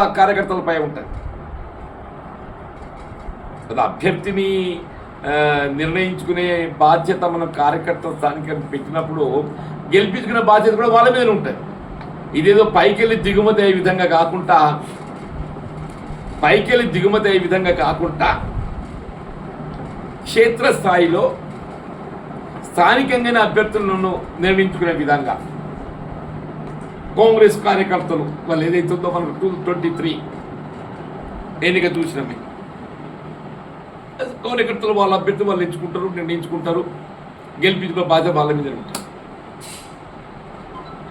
కార్యకర్తలపై ఉంటుంది. అది అభ్యర్థిని నిర్ణయించుకునే బాధ్యత మనం కార్యకర్తల స్థానిక పెట్టినప్పుడు గెలిపించుకునే బాధ్యత కూడా వాళ్ళ మీద ఉంటుంది. ఇదేదో పైకెళ్ళి దిగుమతి అయ్యే విధంగా కాకుండా పైకెళ్ళి దిగుమతి అయ్యే విధంగా కాకుండా క్షేత్రస్థాయిలో స్థానికంగానే అభ్యర్థులను నిర్ణయించుకునే విధంగా కాంగ్రెస్ కార్యకర్తలు వాళ్ళు ఏదైతుందో మనకు టూ ట్వంటీ త్రీ ఎన్నిక చూసినవి. కార్యకర్తలు వాళ్ళ అభ్యర్థి వాళ్ళు ఎంచుకుంటారు నిర్ణయించుకుంటారు. గెలిపించుకునే బాధ్యత వాళ్ళ మీద ఉంటుంది.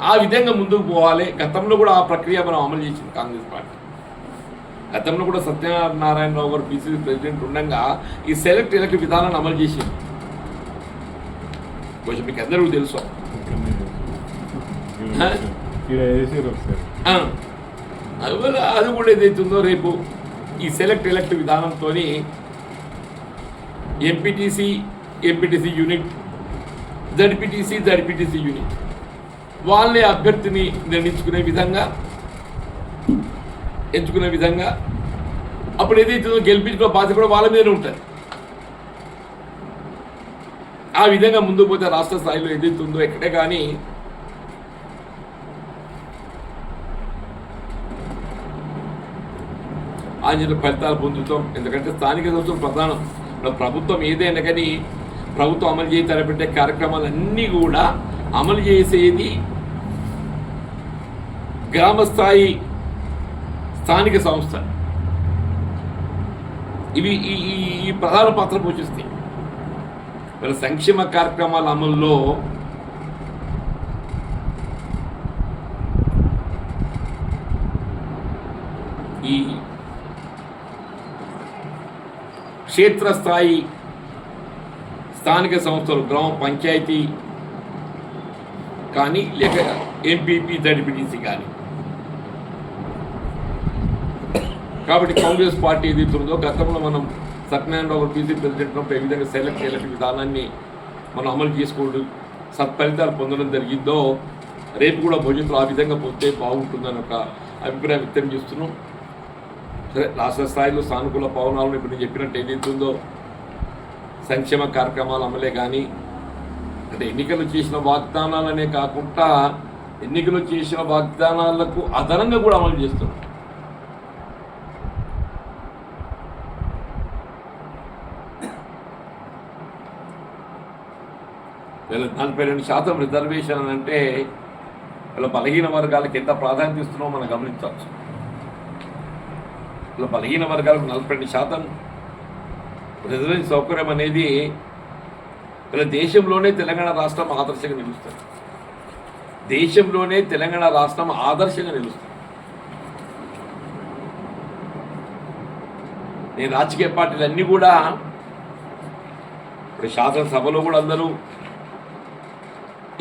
ఆ విధంగా ముందుకు పోవాలి. గతంలో కూడా ఆ ప్రక్రియ మనం అమలు చేసింది కాంగ్రెస్ పార్టీ. గతంలో కూడా సత్యనారాయణరావు గారు పిసిసి ప్రెసిడెంట్ ఉండగా ఈ సెలెక్ట్ ఎలక్ట్ విధానాన్ని అమలు చేసింది. కొంచెం మీకు అందరికీ తెలుసు. హ? అది కూడా- ఏదైతుందో రేపు ఈ సెలెక్ట్ ఎలక్ట్ విధానంతో MPTC MPTC unit ZPTC ZPTC unit వాళ్ళే అభ్యర్థిని నిర్ణయించుకునే విధంగా ఎంచుకునే విధంగా అప్పుడు ఏదైతుందో గెలిపించుకునే బాధ్యత కూడా వాళ్ళ మీదనే ఉంటుంది. ఆ విధంగా ముందు పోతే రాష్ట్ర స్థాయిలో ఏదైతుందో ఎక్కడే కానీ ఆంజనేయ ఫలితాలు పొందుతాం. ఎందుకంటే స్థానిక సంస్థలు ప్రధానం. మన ప్రభుత్వం ఏదైనా కానీ ప్రభుత్వం అమలు చేసి తలపెట్టే కార్యక్రమాలన్నీ కూడా అమలు చేసేది గ్రామ స్థాయి స్థానిక సంస్థ ఇవి ఈ ఈ- ప్రధాన పాత్ర పోషిస్తాయి. మరి సంక్షేమ కార్యక్రమాల అమల్లో ఈ క్షేత్రస్థాయి స్థానిక సంస్థలు గ్రామ పంచాయతీ కానీ లేక ఎంపీపీ జడ్పీటీసీ కానీ. కాబట్టి కాంగ్రెస్ పార్టీ ఏది ఉందో గతంలో మనం సత్యనారాయణరావు ఒక పీసీ ప్రెసిడెంట్ ఏ విధంగా సెలెక్ట్ ఎలక్ట్ విధానాన్ని మనం అమలు చేసుకోవడం సత్ఫలితాలు పొందడం జరిగిందో రేపు కూడా భవిష్యత్తులో ఆ విధంగా పోతే బాగుంటుందని ఒక అభిప్రాయం వ్యక్తం చేస్తున్నాం. రాష్ట్ర స్థాయిలో సానుకూల పవనాలను ఇప్పుడు నేను చెప్పినట్టు ఏదైతుందో సంక్షేమ కార్యక్రమాలు అమలే కానీ అంటే ఎన్నికలు చేసిన వాగ్దానాలనే కాకుండా ఎన్నికలు చేసిన వాగ్దానాలకు అదనంగా కూడా అమలు చేస్తున్నాం వీళ్ళ నలభై రెండు శాతం రిజర్వేషన్ అని అంటే వీళ్ళ బలహీన వర్గాలకు ఎంత ప్రాధాన్యత ఇస్తున్నామో మనం గమనించవచ్చు. ఇలా బలహీన వర్గాలకు నలభై రెండు శాతం రిజర్వేషన్ సౌకర్యం అనేది ఇలా దేశంలోనే తెలంగాణ రాష్ట్రం ఆదర్శంగా నిలుస్తుంది. దేశంలోనే తెలంగాణ రాష్ట్రం ఆదర్శంగా నిలుస్తుంది. నేను రాజకీయ పార్టీలు అన్నీ కూడా ఇప్పుడు శాసనసభలో కూడా అందరూ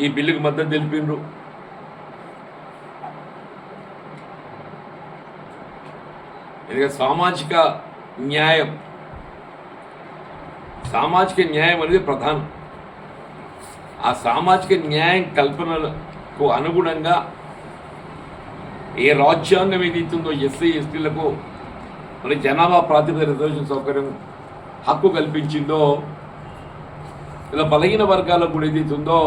ఈ బిల్లుకు మద్దతు తెలిపిండ్రు. ఎందుకంటే సామాజిక న్యాయం సామాజిక న్యాయం అనేది ప్రధానం. ఆ సామాజిక న్యాయం కల్పనలకు అనుగుణంగా ఏ రాజ్యాంగం ఏదైతుందో ఎస్సీ ఎస్టీలకు మరి జనాభా ప్రాతిపదిక రిజర్వేషన్ సౌకర్యం హక్కు కల్పించిందో ఇలా బలహీన వర్గాలకు కూడా ఏదైతుందో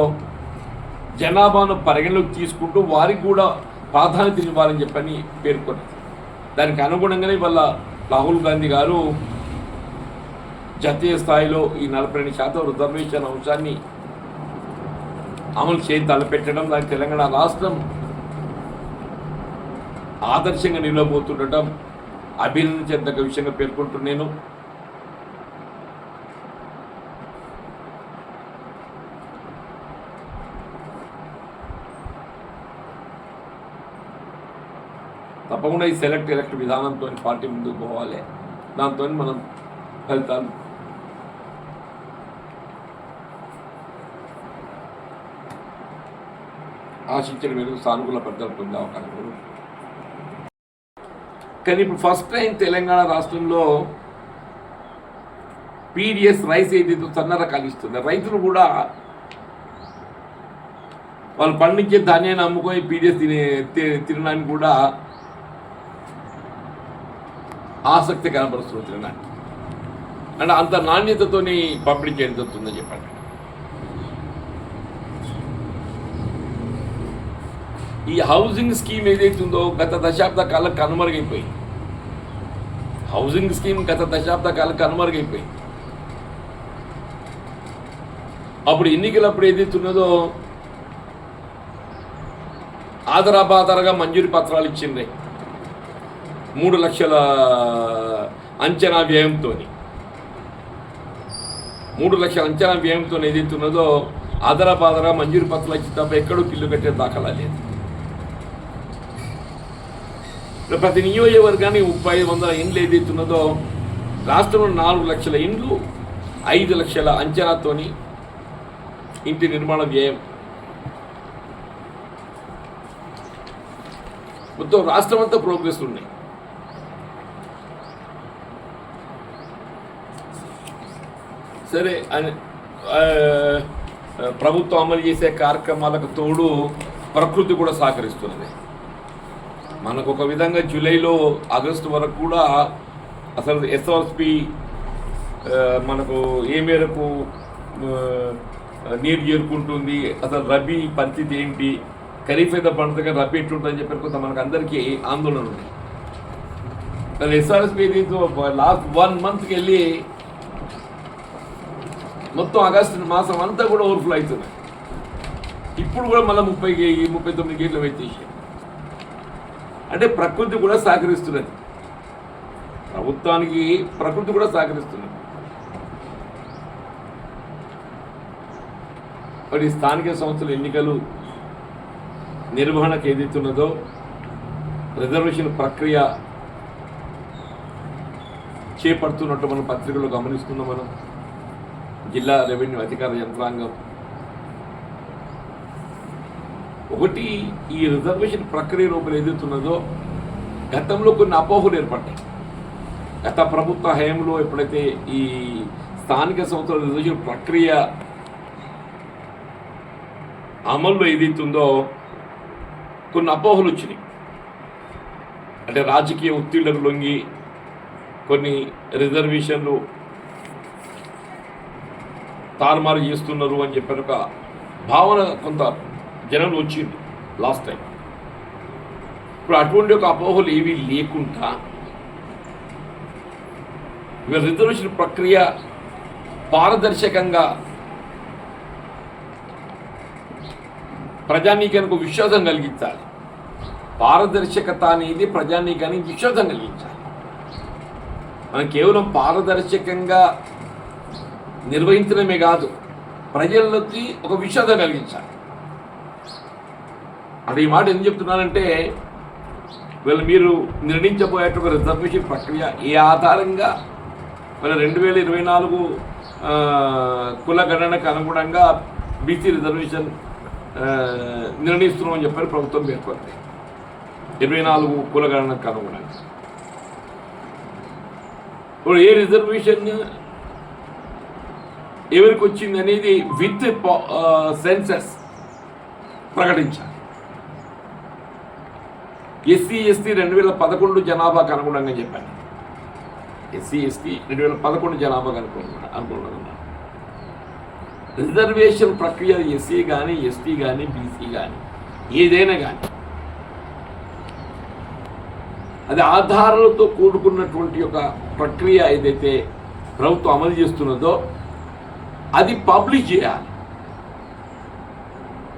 జనాభాను పరిగణలోకి తీసుకుంటూ వారికి కూడా ప్రాధాన్యత ఇవ్వాలని చెప్పని పేర్కొన్నారు దానికి అనుగుణంగానే వల్ల రాహుల్ గాంధీ గారు జాతీయ స్థాయిలో ఈ నలభై రెండు శాతం రిజర్వేషన్ అంశాన్ని అమలు చేయి తలపెట్టడం దానికి తెలంగాణ రాష్ట్రం ఆదర్శంగా నిలబోతుండటం అభినందించేంతక విషయంగా పేర్కొంటున్నాను. తప్పకుండా ఈ సెలెక్ట్ ఎలక్ట్ విధానంతో పార్టీ ముందుకు పోవాలి. దాంతో మనం ఫలితాలు ఆశించిన మేరకు సానుకూల ఫలితాలు పొందే అవకాశం కానీ ఇప్పుడు ఫస్ట్ టైం తెలంగాణ రాష్ట్రంలో పీడిఎస్ రైస్ ఏదైతే సన్న రకాలు ఇస్తుంది రైతులు కూడా వాళ్ళు పండించే ధాన్యాన్ని అమ్ముకొని పీడిఎస్ తినే తినడానికి కూడా ఆసక్తి కనపరుస్తుంది నాకు అంటే అంత నాణ్యతతోని పంపిణీ చేయడం జరుగుతుందని చెప్పండి. ఈ హౌసింగ్ స్కీమ్ ఏదైతే ఉందో గత దశాబ్ద కాలం కనుమరుగైపోయింది. హౌసింగ్ స్కీమ్ గత దశాబ్ద కాలం కనుమరుగైపోయింది. అప్పుడు ఎన్నికలప్పుడు ఏదైతే ఉన్నదో ఆదరాబాదరగా మంజూరు పత్రాలు ఇచ్చిండ్రే. మూడు లక్షల అంచనా వ్యయంతో మూడు లక్షల అంచనా వ్యయంతో ఏదైతే ఉన్నదో ఆదరాబాదరా మంజూరు పత్రాలు ఇచ్చిన తప్ప ఎక్కడో ఇల్లు కట్టే దాఖలా లేదు. ప్రతి నియోజకవర్గానికి ముప్పై ఐదు వందల ఇండ్లు ఏదైతే ఉన్నదో రాష్ట్రంలో నాలుగు లక్షల ఇండ్లు ఐదు లక్షల అంచనాతోని ఇంటి నిర్మాణ వ్యయం. మొత్తం రాష్ట్రం అంతా ప్రోగ్రెస్ ఉన్నాయి. సరే అని ప్రభుత్వం అమలు చేసే కార్యక్రమాలకు తోడు ప్రకృతి కూడా సహకరిస్తున్నది మనకు ఒక విధంగా జూలైలో ఆగస్టు వరకు కూడా అసలు ఎస్ఆర్పి మనకు ఏ మేరకు నీరు చేరుకుంటుంది అసలు రబీ పరిస్థితి ఏంటి ఖరీఫ్ అయితే పండుగ రబీ ఎట్లుంటుందని చెప్పి కొంత మనకు అందరికీ ఆందోళన ఉంది. అసలు ఎస్ఆర్ఎస్పి లాస్ట్ వన్ మంత్కి వెళ్ళి మొత్తం ఆగస్టు మాసం అంతా కూడా ఓవర్ఫ్లో అవుతున్నాయి ఇప్పుడు కూడా మళ్ళీ ముప్పై ముప్పై తొమ్మిది గేట్లు పెట్టేసి. అంటే ప్రకృతి కూడా సహకరిస్తున్నది. ప్రభుత్వానికి ప్రకృతి కూడా సహకరిస్తున్నది. మరి స్థానిక సంస్థల ఎన్నికలు నిర్వహణకు ఏదైతున్నదో రిజర్వేషన్ ప్రక్రియ చేపడుతున్నట్టు మనం పత్రికలో గమనిస్తున్నాం మనం. జిల్లా రెవెన్యూ అధికార యంత్రాంగం. ఒకటి ఈ రిజర్వేషన్ ప్రక్రియ లోపల ఏదైతున్నదో గతంలో కొన్ని అపోహలు ఏర్పడ్డాయి. గత ప్రభుత్వ హయాంలో ఎప్పుడైతే ఈ స్థానిక సంస్థల రిజర్వేషన్ ప్రక్రియ అమల్లో ఏదైతుందో కొన్ని అపోహలు వచ్చినాయి. అంటే రాజకీయ ఒత్తిళ్ళకు లొంగి కొన్ని రిజర్వేషన్లు తారుమారు చేస్తున్నారు అని చెప్పిన ఒక భావన కొంత జనంలో వచ్చింది లాస్ట్ టైం ఇప్పుడు అటువంటి ఒక అపోహలు ఏమీ లేకుండా ఇవాళ రిజర్వేషన్ ప్రక్రియ పారదర్శకంగా ప్రజానీకానికి ఒక విశ్వాసం కలిగించాలి. పారదర్శకత అనేది ప్రజానీకానికి విశ్వాసం కలిగించాలి. మనం కేవలం పారదర్శకంగా నిర్వహించడమే కాదు ప్రజలకి ఒక విషాదం కలిగించాలి. అది ఈ మాట ఎందుకు చెప్తున్నానంటే వీళ్ళు మీరు నిర్ణయించబోయేట రిజర్వేషన్ ప్రక్రియ ఏ ఆధారంగా మన రెండు వేల ఇరవై నాలుగు కుల గణనకు అనుగుణంగా బీసీ రిజర్వేషన్ నిర్ణయిస్తున్నామని చెప్పని ప్రభుత్వం పేర్కొంది. ఇరవై నాలుగు కుల గణనకు అనుగుణంగా. ఇప్పుడు ఏ రిజర్వేషన్ ఎవరికి వచ్చింది అనేది విత్ సెన్సెస్ ప్రకటించాలి. ఎస్సీ ఎస్టీ రెండు వేల పదకొండు జనాభాకు అనుగుణంగా చెప్పాను ఎస్సీ ఎస్టీ రెండు వేల పదకొండు జనాభాకు అనుగుణంగా అనుగుణంగా రిజర్వేషన్ ప్రక్రియ ఎస్సీ కానీ ఎస్టీ కానీ బీసీ కానీ ఏదైనా కానీ అది ఆధారాలతో కూడుకున్నటువంటి ఒక ప్రక్రియ ఏదైతే ప్రభుత్వం అమలు చేస్తున్నదో అది పబ్లిష్ చేయాలి.